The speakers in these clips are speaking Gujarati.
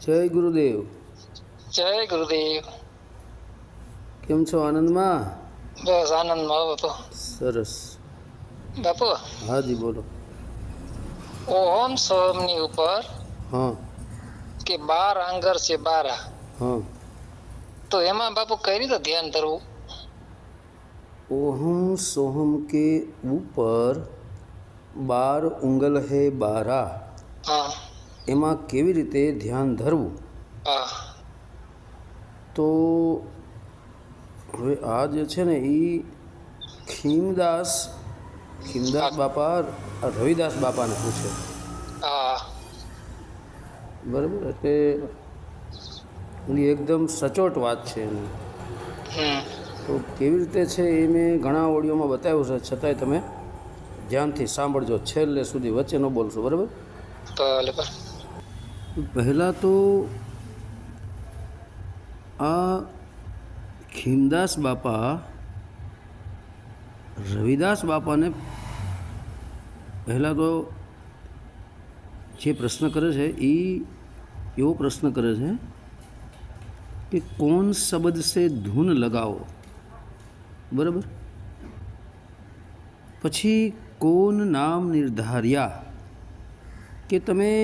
જય ગુરુદેવ જય ગુરુદેવ કેમ છો આનંદમાં બસ આનંદમાં આવો તો સરસ બાપુ હાજી બોલો ઓમ સોમની ઉપર હા કે બાર આંગર છે બારા હા તો એમાં બાપુ કઈ રીતે ધ્યાન ધરવું ઓહમ સોહમ કે ઉપર બાર ઉંગલ હે બારા હા એમાં કેવી રીતે ધ્યાન ધરવું? તો હવે આ જે છે ને એ ખીમદાસ ખીમદાસ બાપા રવિદાસ બાપાને પૂછે. બરાબર? એટલે એની એકદમ સચોટ વાત છે એની. તો કેવી રીતે છે એ મેં ઘણા ઓડિયોમાં બતાવ્યું છે છતાંય તમે ધ્યાનથી સાંભળજો છેલ્લે સુધી વચ્ચે ન બોલશો બરાબર? ભલે. પહેલાં તો આ ખીમદાસ બાપા રવિદાસ બાપાને પહેલાં તો જે પ્રશ્ન કરે છે એ એવો પ્રશ્ન કરે છે કે કોણ શબ્દ સે ધૂન લગાવો બરાબર પછી કોણ નામ નિર્ધાર્યા કે તમે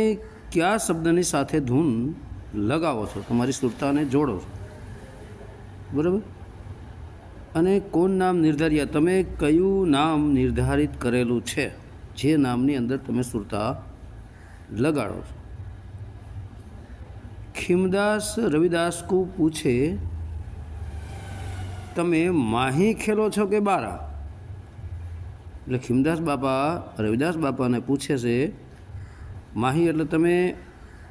કયા શબ્દની સાથે ધૂન લગાવો છો? તમારી સુરતાને જોડો છો. બરાબર? અને કોણ નામ નિર્ધાર્યા? તમે કયું નામ નિર્ધારિત કરેલું છે? જે નામની અંદર તમે સુરતા લગાડો છો. ખીમદાસ રવિદાસ કો પૂછે, તમે માહી ખેલો છો કે બારા? એટલે ખીમદાસ બાપા રવિદાસ બાપાને પૂછે છે માહી, એટલે તમે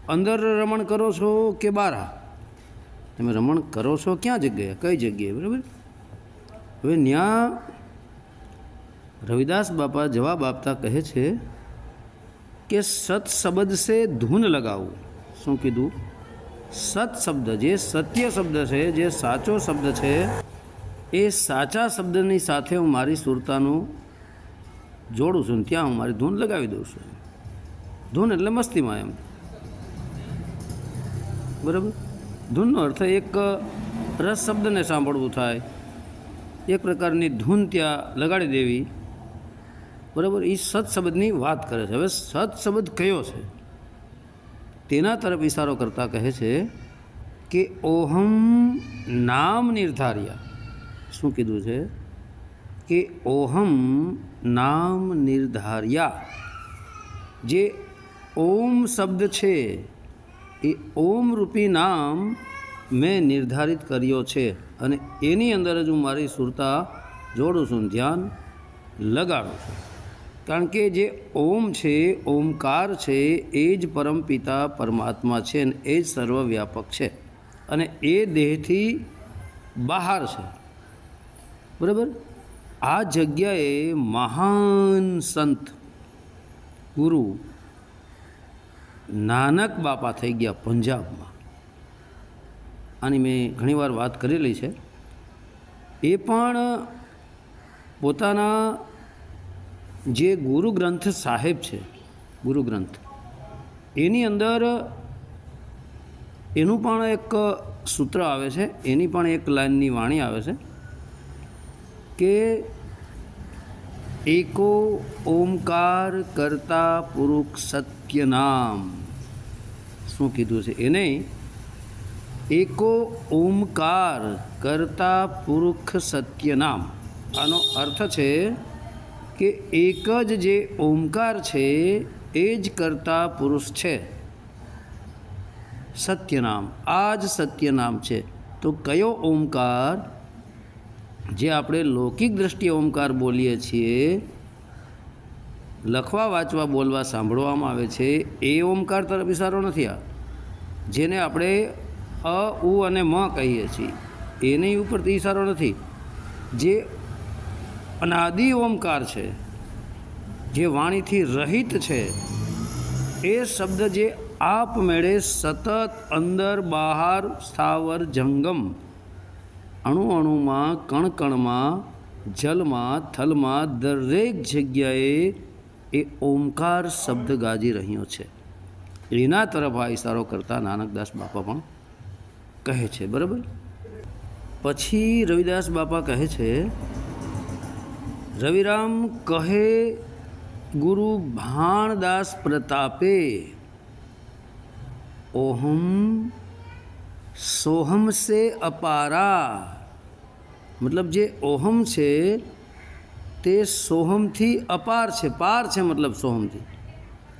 અંદર રમણ કરો છો કે બારા? તમે રમણ કરો છો ક્યાં જગ્યાએ? કઈ જગ્યાએ? બરાબર? હવે ત્યાં રવિદાસ બાપા જવાબ આપતા કહે છે કે સત શબ્દ સે ધૂન લગાવવું શું કીધું? સત શબ્દ, જે સત્ય શબ્દ છે, જે સાચો શબ્દ છે, એ સાચા શબ્દની સાથે હું મારી સુરતાનું જોડું છું ત્યાં હું મારી ધૂન લગાવી દઉં છું. ધૂન એટલે મસ્તીમાં એમ. બરાબર? ધૂનનો અર્થ એક રસ શબ્દને સાંભળવું થાય. એક પ્રકારની ધૂન ત્યાં લગાડી દેવી. બરાબર? એ સત્શબ્દની વાત કરે છે. હવે સત્શબ્દ કયો છે? તેના તરફ ઇશારો કરતા કહે છે કે, ઓહમ નામ નિર્ધાર્યા. શું કીધું છે? કે, ઓહમ નામ નિર્ધાર્યા. જે ઓમ શબ્દ છે. એ ઓમ રૂપી નામ મેં નિર્ધારિત કર્યો છે અને એની અંદર જ હું મારી સુરતા જોડું છું, ધ્યાન લગાડું છું. કારણ કે જે ઓમ છે, ઓમકાર છે, એ જ પરમપિતા પરમાત્મા છે અને એ જ સર્વવ્યાપક છે અને એ દેહથી બહાર છે. બરાબર? આ જગ્યાએ મહાન સંત ગુરુ નાનક બાપા થઈ ગયા પંજાબમાં. આની મેં ઘણીવાર વાત કરેલી છે. એ પણ પોતાના જે ગુરુ ગ્રંથ સાહેબ છે, ગુરુ ગ્રંથ, એની અંદર એનું પણ એક સૂત્ર આવે છે, એની પણ એક લાઈનની વાણી આવે છે કે એકો ઓમકાર કરતા પુરુષ સત્ય નામ. શું કીધું છે? એને એકો ઓમકાર કરતા પુરુષ સત્ય નામ. આનો અર્થ છે કે એક જ જે ઓમકાર છે, એ જ કરતા પુરુષ છે. સત્યનામ આ જ સત્યનામ છે. તો કયો ઓમકાર? જે આપણે લૌકિક દ્રષ્ટિએ ઓમકાર બોલીએ છીએ લખવા, વાંચવા, બોલવા સાંભળવામાં આવે છે એ ઓમકાર તરફ ઇશારો નથી આ. જેને આપણે અ, ઉ અને મ કહીએ છીએ, એની ઉપર ઇશારો નથી. જે અનાદિ ઓમકાર છે, જે વાણીથી રહિત છે, એ શબ્દ જે આપમેળે સતત અંદર બહાર સ્થાવર જંગમ, અણુ અણુમાં કણકણમાં જલમાં, થલમાં દરેક જગ્યાએ એ ઓમકાર શબ્દ ગાજી રહ્યો છે. એના તરફ આ ઇશારો કરતા નાનકદાસ બાપા પણ કહે છે, બરાબર? પછી રવિદાસ બાપા કહે છે, રવિરામ કહે ગુરુ ભાણદાસ પ્રતાપે, ઓહમ સોહમ સે અપારા. મતલબ જે ઓહમ છે તે સોહમથી અપાર છે, પાર છે મતલબ સોહમથી.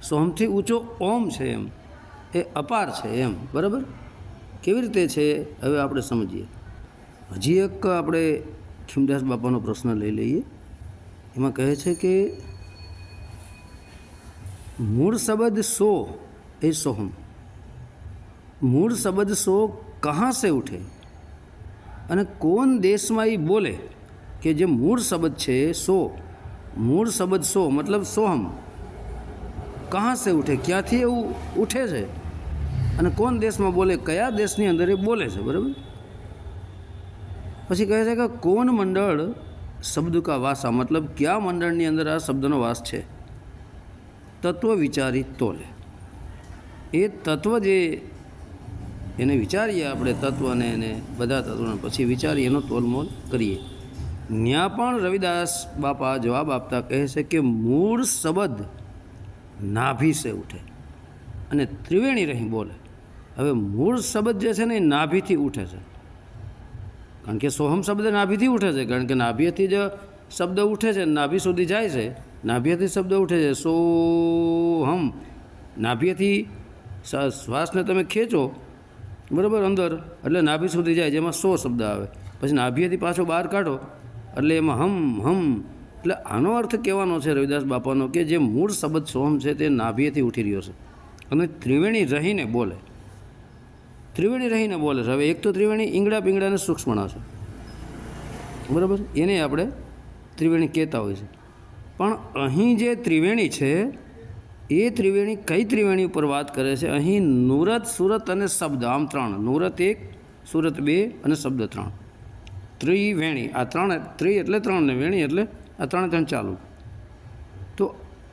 સોહમથી ઊંચો ઓમ છે એમ. એ અપાર છે એમ, બરાબર? કેવી રીતે છે? હવે આપણે સમજીએ. હજી એક આપણે ખીમદાસ બાપાનો પ્રશ્ન લઈ લઈએ. એમાં કહે છે કે મૂળ શબ્દ સો એ સોહમ. મૂળ શબ્દ સો કહાં સે ઉઠે? અને કોણ દેશમાં એ બોલે? કે જે મૂળ શબ્દ છે સો, મૂળ શબ્દ સો, મતલબ સોહમ. કહાં સે ઉઠે? ક્યાંથી એવું ઉઠે છે? અને કોણ દેશમાં બોલે? કયા દેશની અંદર એ બોલે છે? બરાબર? પછી કહે છે કે કોણ મંડળ શબ્દ કા વાસા મતલબ કયા મંડળની અંદર આ શબ્દનો વાસ છે? તત્વ વિચારી તોલે. એ તત્વ જે એને વિચારીએ આપણે તત્વને એને બધા તત્વોને, પછી વિચારીએ એનો તોલમોલ કરીએ. ત્યાં પણ રવિદાસ બાપા જવાબ આપતા કહે છે કે મૂળ શબ્દ નાભી સે ઉઠે અને ત્રિવેણી રહી બોલે. હવે મૂળ શબ્દ જે છે ને એ નાભીથી ઉઠે છે. કારણ કે સોહમ શબ્દ નાભીથી ઉઠે છે. કારણ કે નાભીથી જ શબ્દ ઉઠે છે, નાભી સુધી જાય છે. નાભીથી શબ્દ ઉઠે છે. સોહમ નાભીથી શ્વાસને તમે ખેંચો, બરાબર, અંદર, એટલે નાભી સુધી જાય, જેમાં સો શબ્દ આવે. પછી નાભીથી પાછો બહાર કાઢો એટલે એમાં હમ હમ. એટલે આનો અર્થ કહેવાનો છે રવિદાસ બાપાનો કે જે મૂળ શબ્દ સોહમ છે તે નાભીએથી ઉઠી રહ્યો છે. અને ત્રિવેણી રહીને બોલે. ત્રિવેણી રહીને બોલે છે. હવે એક તો ત્રિવેણી ઈંગડા પીંગડાને સૂક્ષ્મણા છે. બરાબર? એને આપણે ત્રિવેણી કહેતા હોય છે. પણ અહીં જે ત્રિવેણી છે, એ ત્રિવેણી કઈ ત્રિવેણી ઉપર વાત કરે છે? અહીં નુરત, સુરત અને શબ્દ, આમ ત્રણ. નુરત એક, સુરત બે અને શબ્દ ત્રણ. ત્રિવેણી. આ ત્રણ, ત્રિ એટલે ત્રણ ને વેણી એટલે આ ત્રણે ત્રણ ચાલુ. તો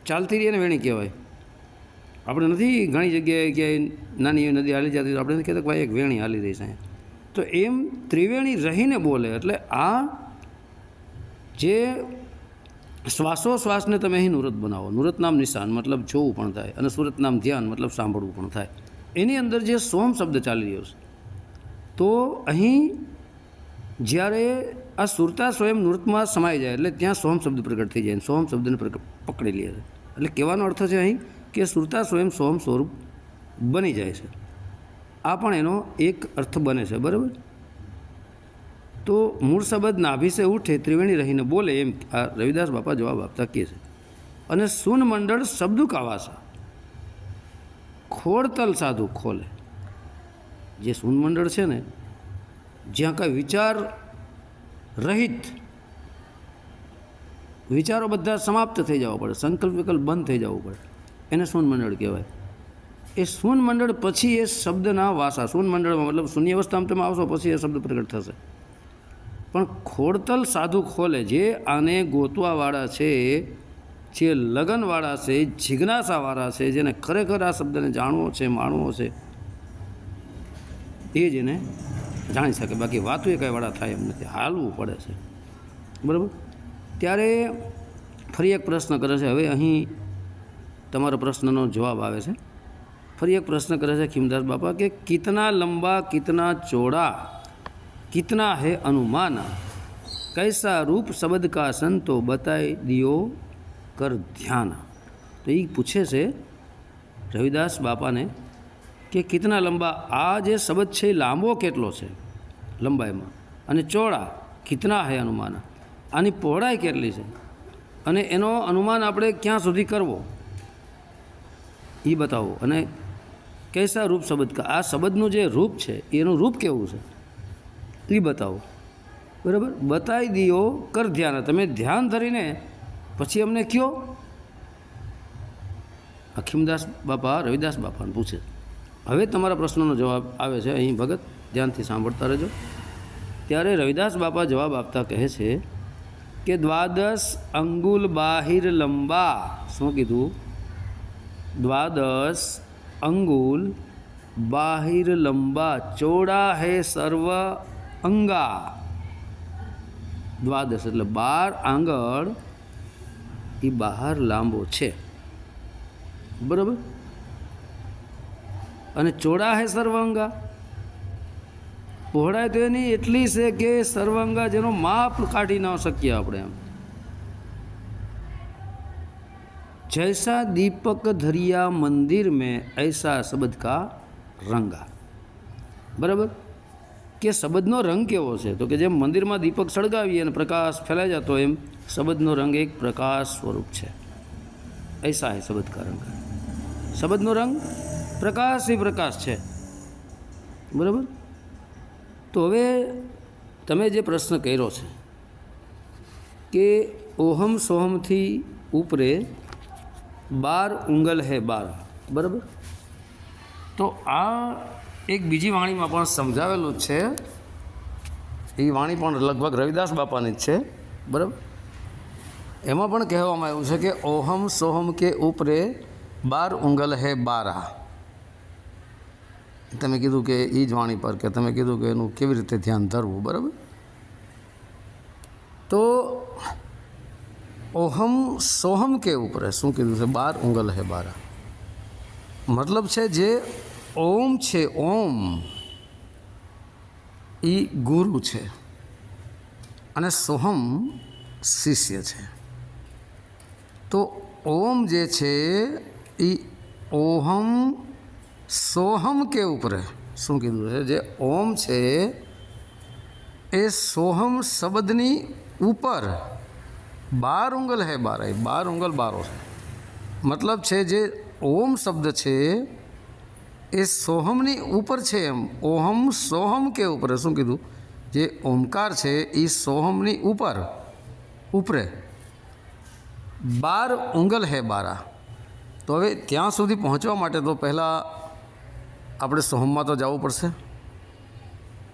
ચાલતી રહીને વેણી કહેવાય. આપણે નથી ઘણી જગ્યાએ ક્યાંય નાની એવી નદી હાલી જતી આપણે કહેતા કે ભાઈ એક વેણી હાલી રહી છે તો એમ ત્રિવેણી રહીને બોલે એટલે આ જે શ્વાસોશ્વાસને તમે અહીં નુરત બનાવો. નુરત નામ નિશાન મતલબ જોવું પણ થાય અને સુરત નામ ધ્યાન મતલબ સાંભળવું પણ થાય. એની અંદર જે સોમ શબ્દ ચાલી રહ્યો છે. તો અહીં જ્યારે આ સુરતા સ્વયં નૃત્યમાં સમાઈ જાય એટલે ત્યાં સોમ શબ્દ પ્રગટ થઈ જાય સોમ શબ્દને પકડી લે છે. એટલે કહેવાનો અર્થ છે અહીં કે સુરતા સ્વયં સોમ સ્વરૂપ બની જાય છે. આ પણ એનો એક અર્થ બને છે, બરાબર? તો મૂળ શબ્દ નાભિસે ઉઠે, ત્રિવેણી રહીને બોલે એમ આ રવિદાસ બાપા જવાબ આપતા કહે છે. અને સુન મંડળ શબ્દુ કાવાસા. ખોડતલ સાધુ ખોલે. જે સૂન મંડળ છે ને જ્યાં કાંઈ વિચાર રહિત વિચારો બધા સમાપ્ત થઈ જવા પડે, સંકલ્પ વિકલ્પ બંધ થઈ જવું પડે. એને સૂન મંડળ કહેવાય? એ સૂન મંડળ પછી એ શબ્દના વાસા સૂન મંડળમાં મતલબ શૂન્ય અવસ્થામાં તમે આવશો પછી એ શબ્દ પ્રગટ થશે. પણ ખોડતલ સાધુ ખોલે જે આને ગોતવાવાળા છે, જે લગનવાળા છે, જિજ્ઞાસાવાળા છે, જેને ખરેખર આ શબ્દને જાણવો છે, માણવો છે, એ જ એને જાણી શકે. બાકી વાતો એ કાંઈ થાય એમ નથી. હાલવું પડે છે. બરાબર? ત્યારે ફરી એક પ્રશ્ન કરે છે. હવે અહીં તમારો પ્રશ્નનો જવાબ આવે છે. ફરી એક પ્રશ્ન કરે છે ખીમદાસ બાપા કે કિતના લંબા, કિતના ચોડા, કિતના હે અનુમાન? કૈસા રૂપ શબ્દ કા સંતો બતાવી દિયો કર ધ્યાન? તો એ પૂછે છે રવિદાસ બાપાને કે કિતના લંબા? આ જે શબ્દ છે, એ લાંબો કેટલો છે? લંબાઈમાં. અને ચોડા કિતના હે અનુમાન? આની પહોળાઈ કેટલી છે? અને એનો અનુમાન આપણે ક્યાં સુધી કરવો? એ બતાવો. અને કૈસા રૂપ શબ્દ કા? આ શબ્દનું જે રૂપ છે, એનું રૂપ કેવું છે? એ બતાવો. બરાબર? બતાવી દીઓ કર ધ્યાન. તમે ધ્યાન ધરીને પછી અમને કયો? અખીમદાસ બાપા, રવિદાસ બાપાને પૂછે. હવે તમારા પ્રશ્નનો જવાબ આવે છે અહીં ભગત, ધ્યાનથી સાંભળતા રહેજો. ત્યારે રવિદાસ બાપા જવાબ આપતા કહે છે કે, દ્વાદશ અંગુલ બાહિર લંબા. શું કીધું? દ્વાદશ અંગુલ બાહિર લંબા, ચોડા હે સર્વ અંગા. દ્વાદશ એટલે બાર આંગળ એ બહાર લાંબો છે. બરાબર? અને ચોળા હે સર્વાંગા? પહોળાઈ તો એની એટલી છે કે સર્વાંગા જેનો માપ કાઢી ના શકીએ આપણે એમ. જૈસા દીપક ધરિયા મંદિર મેં એસા શબ્દ કા રંગા. બરાબર? કે શબદનો રંગ કેવો છે? તો કે જેમ મંદિરમાં દીપક સળગાવીએ અને પ્રકાશ ફેલાઈ જતો એમ, શબદનો રંગ એક પ્રકાશ સ્વરૂપ છે. એસા હે શબ્દ કા રંગ. શબદનો રંગ પ્રકાશ એ પ્રકાશ છે. બરાબર? તો હવે તમે જે પ્રશ્ન કર્યો છે કે ઓહમ સોહમથી ઉપરે બાર ઉંગલ હે બાર, બરાબર? તો આ એક બીજી વાણીમાં પણ સમજાવેલું છે. એ વાણી પણ લગભગ રવિદાસ બાપાની જ છે, બરાબર? એમાં પણ કહેવામાં આવ્યું છે કે ઓહમ સોહમ કે ઉપરે બાર ઉંગલ હે બારા તમે કીધું કે એ જ વાણી પર કે તમે કીધું કે એનું કેવી રીતે ધ્યાન ધરવું, બરાબર? તો ઓહમ સોહમ કે ઉપર શું કીધું છે? બાર ઉંગલ હે બારા. મતલબ છે જે ઓમ છે, ઓમ એ ગુરુ છે અને સોહમ શિષ્ય છે. તો ઓમ જે છે એ ઓહમ સોહમ કે ઉપર શું કીધું છે જે ઓમ છે એ સોહમ શબ્દની ઉપર બાર ઉંગલ હે બાર એ બાર ઉંગલ બારો છે મતલબ છે જે ઓમ શબ્દ છે એ સોહમની ઉપર છે એમ ઓહમ સોહમ કે ઉપર શું કીધું જે ઓમકાર છે એ સોહમની ઉપર ઉપરે બાર ઉંગલ હે બારા તો હવે ત્યાં સુધી પહોંચવા માટે તો પહેલાં આપણે સોહમમાં તો જવું પડશે.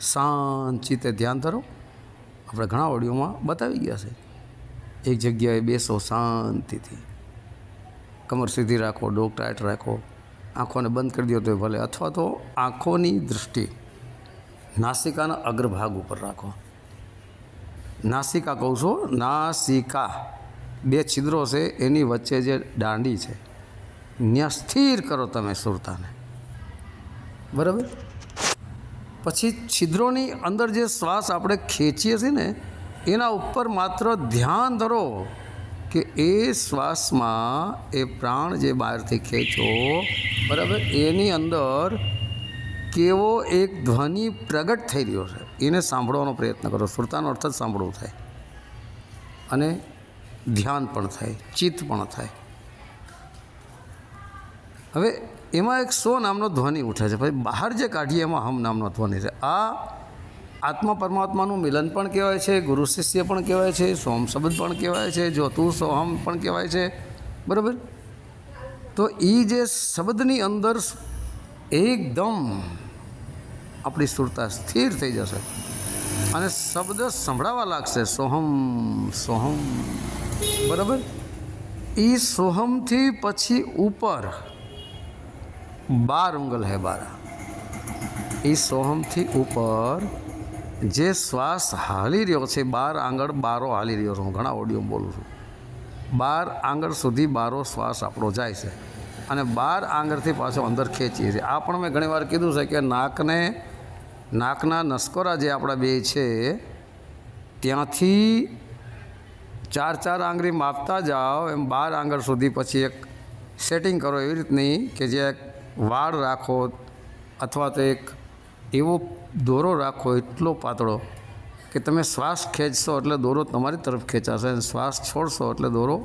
શાંત ચિત્તે ધ્યાન ધરો. આપણે ઘણા ઓડિયોમાં બતાવી ગયા છે. એક જગ્યાએ બેસો શાંતિથી. કમર સીધી રાખો, ડોક ટાઈટ રાખો. આંખોને બંધ કરી દો તો ભલે. અથવા તો આંખોની દૃષ્ટિ નાસિકાના અગ્રભાગ ઉપર રાખો. નાસિકા કહું છું, નાસિકા. બે છિદ્રો છે, એની વચ્ચે જે દાંડી છે, ત્યાં સ્થિર કરો તમે સુરતાને. બરાબર? પછી છિદ્રોની અંદર જે શ્વાસ આપણે ખેંચીએ છીએ ને, એના ઉપર માત્ર ધ્યાન ધરો કે એ શ્વાસમાં એ પ્રાણ જે બહારથી ખેંચો, બરાબર? એની અંદર કેવો એક ધ્વનિ પ્રગટ થઈ રહ્યો છે. એને સાંભળવાનો પ્રયત્ન કરો. સુરતાનો અર્થ જ સાંભળવું થાય. અને ધ્યાન પણ થાય, ચિત્ત પણ થાય. હવે એમાં એક સો નામનો ધ્વનિ ઉઠે છે. પછી બહાર જે કાઢીએ એમાં હમ નામનો ધ્વનિ છે. આ આત્મા પરમાત્માનું મિલન પણ કહેવાય છે, ગુરુ શિષ્ય પણ કહેવાય છે, સોમ શબ્દ પણ કહેવાય છે જ્યોતુ સોહમ પણ કહેવાય છે. બરાબર? તો એ જે શબ્દની અંદર એકદમ આપણી સુરતા સ્થિર થઈ જશે. અને શબ્દ સંભળાવા લાગશે. સોહમ સોહમ. બરાબર? એ સોહમથી પછી ઉપર બાર ઉંગલ હે બારા. એ સોહમથી ઉપર જે શ્વાસ હાલી રહ્યો છે, બાર આંગળ બારો હાલી રહ્યો છું, હું ઘણા ઓડિયો બોલું છું. બાર આંગળ સુધી બારો શ્વાસ આપણો જાય છે અને બાર આંગળથી પાછો અંદર ખેંચીએ છીએ. આ પણ મેં ઘણીવાર કીધું છે કે નાકને, નાકના નસકોરા જે આપણા બે છે, ત્યાંથી ચાર ચાર આંગળી માપતા જાઓ, એમ બાર આંગળ સુધી પછી એક સેટિંગ કરો એવી રીતની કે જે એક વાળ રાખો અથવા તો એક એવો દોરો રાખો, એટલો પાતળો કે તમે શ્વાસ ખેંચશો એટલે દોરો તમારી તરફ ખેંચાશે અને શ્વાસ છોડશો એટલે દોરો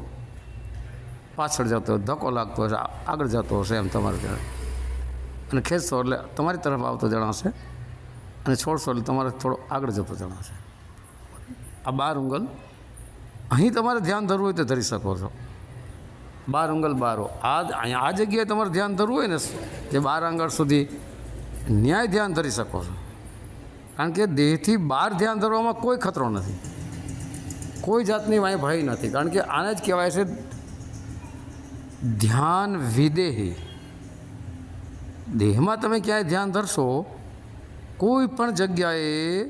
પાછળ જતો હોય ધક્કો લાગતો હશે આગળ જતો હશે એમ તમારે ત્યાં અને ખેંચશો એટલે તમારી તરફ આવતો જણાશે અને છોડશો એટલે તમારે થોડો આગળ જતો જણાશે. આ બાર ઉંગલ અહીં તમારે ધ્યાન ધરવું હોય તો ધરી શકો છો. બાર અંગલ બારો. આ આ જગ્યાએ તમારે ધ્યાન ધરવું હોય ને, જે બાર આંગળ સુધી ન્યાય ધ્યાન ધરી શકો છો. કારણ કે દેહથી બહાર ધ્યાન ધરવામાં કોઈ ખતરો નથી. કોઈ જાતની વાંય ભય નથી. કારણ કે આને જ કહેવાય છે ધ્યાન વિદેહી. દેહમાં તમે ક્યાંય ધ્યાન ધરશો, કોઈ પણ જગ્યાએ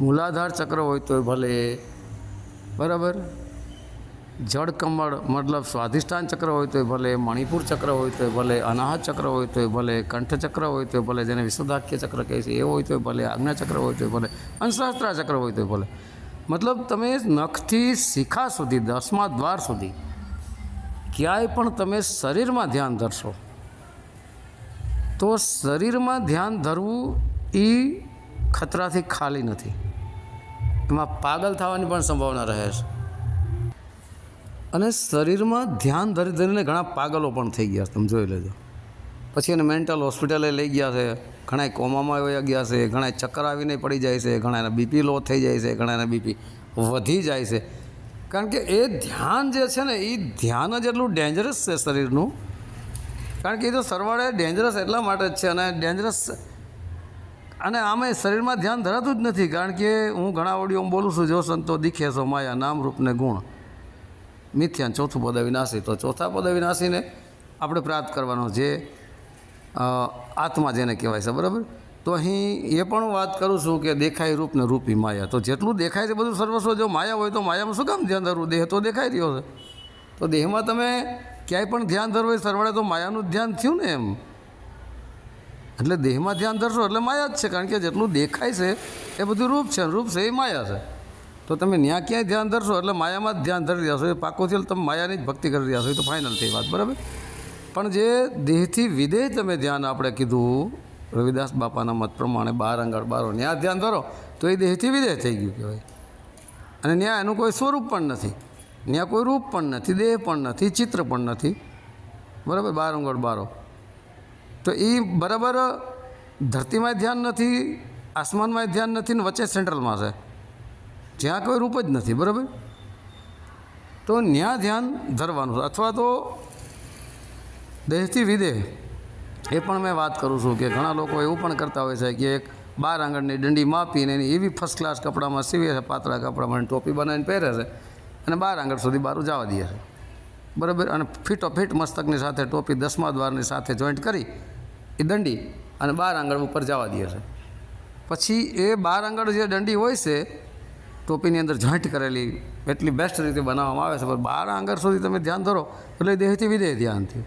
મૂલાધાર ચક્ર હોય તોય ભલે. બરાબર? જળકમળ મતલબ સ્વાધિષ્ઠાન ચક્ર હોય તોય ભલે, મણિપુર ચક્ર હોય તોય ભલે, અનાહત ચક્ર હોય તોય ભલે, કંઠ ચક્ર હોય તોય ભલે, જેને વિશ્વદાખ્ય ચક્ર કહે છે, એ હોય તોય ભલે, આજ્ઞા ચક્ર હોય તોય ભલે અંશાસ્ત્રા ચક્ર હોય તોય ભલે. મતલબ તમે નખથી શિખા સુધી, દસમા દ્વાર સુધી ક્યાંય પણ તમે શરીરમાં ધ્યાન ધરશો, તો શરીરમાં ધ્યાન ધરવું એ ખતરાથી ખાલી નથી. એમાં પાગલ થવાની પણ સંભાવના રહે છે. અને શરીરમાં ધ્યાન ધરી ધરીને ઘણા પાગલો પણ થઈ ગયા તમે જોઈ લેજો. પછી એને મેન્ટલ હોસ્પિટલે લઈ ગયા છે ઘણા કોમામાં વયા ગયા છે ઘણા ચક્કર આવીને પડી જાય છે ઘણા એના બીપી લો થઈ જાય છે ઘણા એના બીપી વધી જાય છે. કારણ કે એ ધ્યાન જે છે ને, એ ધ્યાન જ એટલું ડેન્જરસ છે શરીરનું. કારણ કે એ તો સરવાળે ડેન્જરસ એટલા માટે જ છે અને ડેન્જરસ અને આમે શરીરમાં ધ્યાન ધરાતું જ નથી. કારણ કે હું ઘણા ઓડિયોમાં બોલું છું, જો સંતો દીખે છો માયા નામ રૂપને ગુણ. મિથ્યાન ચોથું પદ વિનાશી તો ચોથા પદ વિનાશીને આપણે પ્રાપ્ત કરવાનો જે આત્મા જેને કહેવાય છે, બરાબર? તો અહીં એ પણ વાત કરું છું કે દેખાય રૂપ ને રૂપી માયા. તો જેટલું દેખાય છે બધું સર્વસ્વ, જો માયા હોય તો માયામાં શું કામ ધ્યાન ધરવું? દેહ તો દેખાઈ રહ્યો છે. તો દેહમાં તમે ક્યાંય પણ ધ્યાન ધરવું હોય, સરવાળે તો માયાનું ધ્યાન થયું ને એમ. એટલે દેહમાં ધ્યાન ધરશો એટલે માયા જ છે, કારણ કે જેટલું દેખાય છે એ બધું રૂપ છે રૂપ છે એ માયા છે. તો તમે ત્યાં ક્યાંય ધ્યાન ધરશો એટલે માયામાં જ ધ્યાન ધરી રહ્યા છો. એ પાકો થયેલ તમે માયાની જ ભક્તિ કરી રહ્યા છો. એ તો ફાઇનલ થઈ વાત, બરાબર? પણ જે દેહથી વિદેહ તમે ધ્યાન આપણે કીધું, રવિદાસ બાપાના મત પ્રમાણે બાર આંગળ બારો ત્યાં ધ્યાન ધરો તો એ દેહથી વિદેહ થઈ ગયું કહેવાય. અને ત્યાં એનું કોઈ સ્વરૂપ પણ નથી. ત્યાં કોઈ રૂપ પણ નથી, દેહ પણ નથી, ચિત્ર પણ નથી. બરાબર? બાર આંગળ બારો. તો એ બરાબર ધરતીમાં ધ્યાન નથી આસમાનમાં ધ્યાન નથી ને વચ્ચે સેન્ટ્રલમાં છે. જ્યાં કોઈ રૂપ જ નથી, બરાબર? તો ત્યાં ધ્યાન ધરવાનું છે. અથવા તો દેહથી વિદેહ. એ પણ મેં વાત કરું છું કે ઘણા લોકો એવું પણ કરતા હોય છે કે એક બાર આંગણની દંડી માપીને એની એવી ફર્સ્ટ ક્લાસ કપડામાં સીવે છે, પાતળા કપડામાં ટોપી બનાવીને પહેરે છે અને બાર આંગણ સુધી બારું જવા દે છે. બરાબર? અને ફીટો ફીટ મસ્તકની સાથે ટોપી દસમા દ્વારની સાથે જોઈન્ટ કરી એ દંડી અને બાર આંગળ ઉપર જવા દે છે. પછી એ બાર આંગળ જે દંડી હોય છે ટોપીની અંદર જોઈન્ટ કરેલી, એટલી બેસ્ટ રીતે બનાવવામાં આવે છે. પણ બાર આંગળ સુધી તમે ધ્યાન ધરો, એટલે દેહથી વિદેહ ધ્યાનથી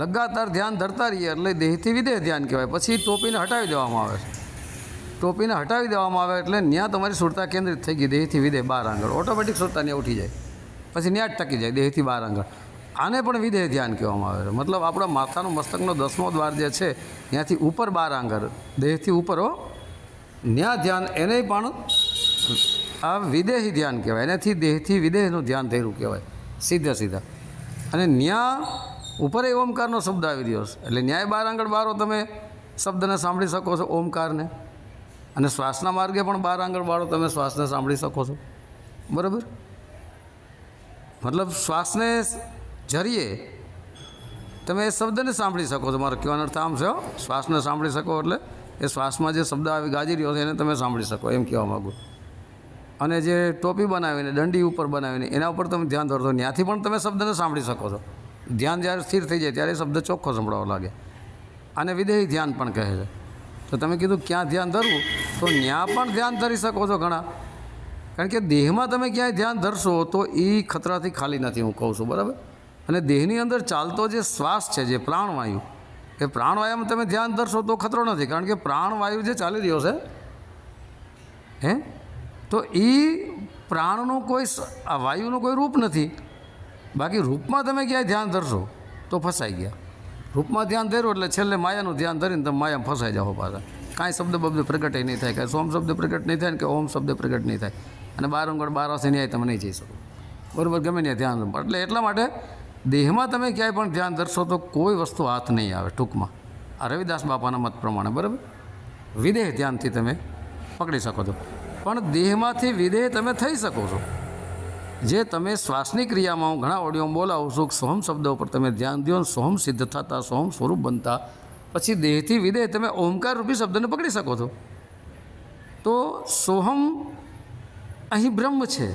લગાતાર ધ્યાન ધરતા રહીએ, એટલે દેહથી વિદેહ ધ્યાન કહેવાય. પછી ટોપીને હટાવી દેવામાં આવે છે. ટોપીને હટાવી દેવામાં આવે એટલે ત્યાં તમારી સુરતા કેન્દ્રિત થઈ ગઈ, દેહથી વિદેહ બાર આંગળ ઓટોમેટિક સુરતા ત્યાં ઉઠી જાય. પછી ત્યાં જ ટકી જાય, દેહથી બાર આંગળ આને પણ વિદેહ ધ્યાન કહેવામાં આવે છે. મતલબ આપણા માથાનો મસ્તકનો દસમો દ્વાર જે છે, ત્યાંથી ઉપર બાર આંગળ દેહથી ઉપર હો. ત્યાં ધ્યાન, એને પણ આ વિદેહી ધ્યાન કહેવાય. એનાથી દેહથી વિદેહનું ધ્યાન થયેલું કહેવાય. સીધા સીધા. અને ન્યા ઉપર ઓમકારનો શબ્દ આવી રહ્યો છે. એટલે ન્યાય બાર આંગળ બારો તમે શબ્દને સાંભળી શકો છો ઓમકારને. અને શ્વાસના માર્ગે પણ બાર આંગળ બાળો તમે શ્વાસને સાંભળી શકો છો. બરાબર? મતલબ શ્વાસને જરીએ તમે એ શબ્દને સાંભળી શકો છો. મારો કહેવાનો અર્થ આમ છે. શ્વાસને સાંભળી શકો એટલે એ શ્વાસમાં જે શબ્દ આવી ગાજી રહ્યો છે એને તમે સાંભળી શકો, એમ કહેવા માગું અને જે ટોપી બનાવીને, દંડી ઉપર બનાવીને, એના ઉપર તમે ધ્યાન ધરશો. ત્યાંથી પણ તમે શબ્દને સાંભળી શકો છો. ધ્યાન જ્યારે સ્થિર થઈ જાય, ત્યારે શબ્દ ચોખ્ખો સંભળાવો લાગે. આને વિદેહી ધ્યાન પણ કહે છે. તો તમે કીધું ક્યાં ધ્યાન ધરવું? તો ત્યાં પણ ધ્યાન ધરી શકો છો ઘણા. કારણ કે દેહમાં તમે ક્યાંય ધ્યાન ધરશો, તો એ ખતરાથી ખાલી નથી, હું કહું છું, બરાબર? અને દેહની અંદર ચાલતો જે શ્વાસ છે, જે પ્રાણવાયુ, એ પ્રાણવાયુમાં તમે ધ્યાન ધરશો તો ખતરો નથી. કારણ કે પ્રાણવાયુ જે ચાલી રહ્યો છે, હે? તો એ પ્રાણનું કોઈ આ વાયુનું કોઈ રૂપ નથી. બાકી રૂપમાં તમે ક્યાંય ધ્યાન ધરશો તો ફસાઈ ગયા. રૂપમાં ધ્યાન ધર્યું એટલે છેલ્લે માયાનું ધ્યાન ધરીને તમે માયામાં ફસાઈ જાઓ પાછા. કાંઈ શબ્દ બબ્દ પ્રગટ નહીં થાય, કાંઈ સોમ શબ્દ પ્રગટ નહીં થાય ને કે ઓમ શબ્દ પ્રગટ નહીં થાય. અને બારંગળ બારાસે ન્યાય તમે નહીં જઈ શકો. બરાબર, ગમે ત્યાં ધ્યાન એટલે એટલા માટે દેહમાં તમે ક્યાંય પણ ધ્યાન ધરશો તો કોઈ વસ્તુ હાથ નહીં આવે ટૂંકમાં. આ રવિદાસ બાપાના મત પ્રમાણે, બરાબર? વિદેહ ધ્યાનથી તમે પકડી શકો છો. પણ દેહમાંથી વિદેહ તમે થઈ શકો છો. જે તમે શ્વાસની ક્રિયામાં હું ઘણા ઓડિયોમાં બોલાવું છું સોહમ શબ્દ ઉપર તમે ધ્યાન દો સોહમ સિદ્ધ થતા સોહમ સ્વરૂપ બનતા, પછી દેહથી વિદેહ તમે ઓમકાર રૂપી શબ્દને પકડી શકો છો. તો સોહમ અહીં બ્રહ્મ છે.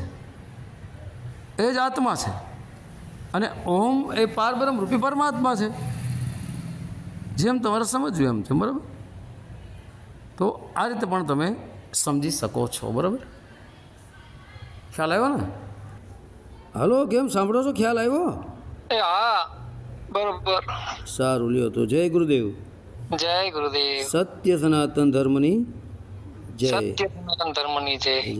એ જ આત્મા છે. અને ઓમ એ પારબ્રહ્મ રૂપી પરમાત્મા છે. જેમ તમારે સમજવું એમ છે, બરાબર? તો આ રીતે પણ તમે સમજી શકો છો બરાબર? ખ્યાલ આવ્યો ને? હાલો કેમ સાંભળો છો? ખ્યાલ આવ્યો? એ હા બરોબર. સારું લ્યો તો જય ગુરુદેવ. જય ગુરુદેવ. સત્ય સનાતન ધર્મની જય. સત્ય સનાતન ધર્મની જય.